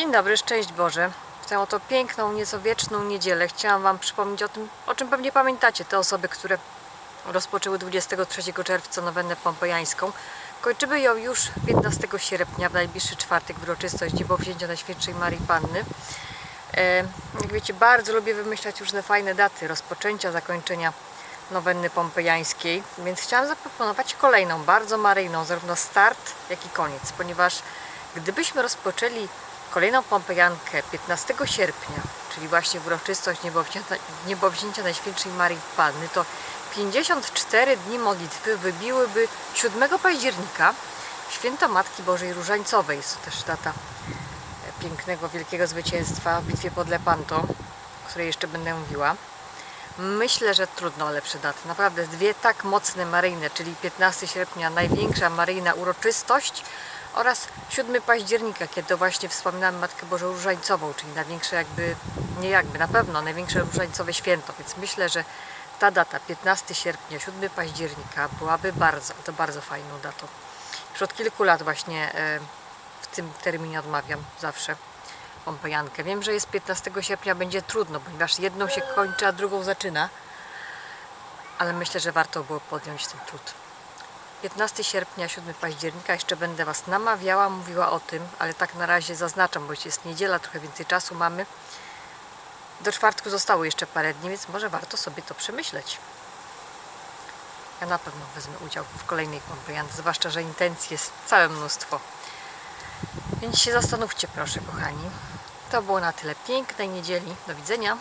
Dzień dobry, szczęść Boże. W tę oto piękną, nieco wieczną niedzielę chciałam Wam przypomnieć o tym, o czym pewnie pamiętacie, te osoby, które rozpoczęły 23 czerwca nowennę pompejańską. Kończymy ją już 15 sierpnia, w najbliższy czwartek, w uroczystość Niebowzięcia Najświętszej Marii Panny. E, jak wiecie, bardzo lubię wymyślać różne fajne daty rozpoczęcia, zakończenia nowenny pompejańskiej, więc chciałam zaproponować kolejną, bardzo maryjną, zarówno start, jak i koniec, ponieważ gdybyśmy rozpoczęli kolejną pompejankę 15 sierpnia, czyli właśnie w uroczystość niebowzięcia, niebowzięcia Najświętszej Marii Panny, to 54 dni modlitwy wybiłyby 7 października, święto Matki Bożej Różańcowej. Jest to też data pięknego, wielkiego zwycięstwa w bitwie pod Lepanto, o której jeszcze będę mówiła. Myślę, że trudno o lepsze daty. Naprawdę dwie tak mocne maryjne, czyli 15 sierpnia największa maryjna uroczystość oraz 7 października, kiedy właśnie wspominamy Matkę Bożą Różańcową, czyli największe jakby, nie jakby, na pewno największe różańcowe święto. Więc myślę, że ta data, 15 sierpnia, 7 października byłaby bardzo, to bardzo fajną datą. Już od kilku lat właśnie e, w tym terminie odmawiam zawsze pompejankę. Wiem, że jest 15 sierpnia, będzie trudno, ponieważ jedną się kończy, a drugą zaczyna. Ale myślę, że warto było podjąć ten trud. 15 sierpnia, 7 października, jeszcze będę Was namawiała, mówiła o tym, ale tak na razie zaznaczam, bo jest niedziela, trochę więcej czasu mamy. Do czwartku zostało jeszcze parę dni, więc może warto sobie to przemyśleć. Ja na pewno wezmę udział w kolejnej pompejance, zwłaszcza, że intencji jest całe mnóstwo. Więc się zastanówcie proszę, kochani. To było na tyle pięknej niedzieli. Do widzenia.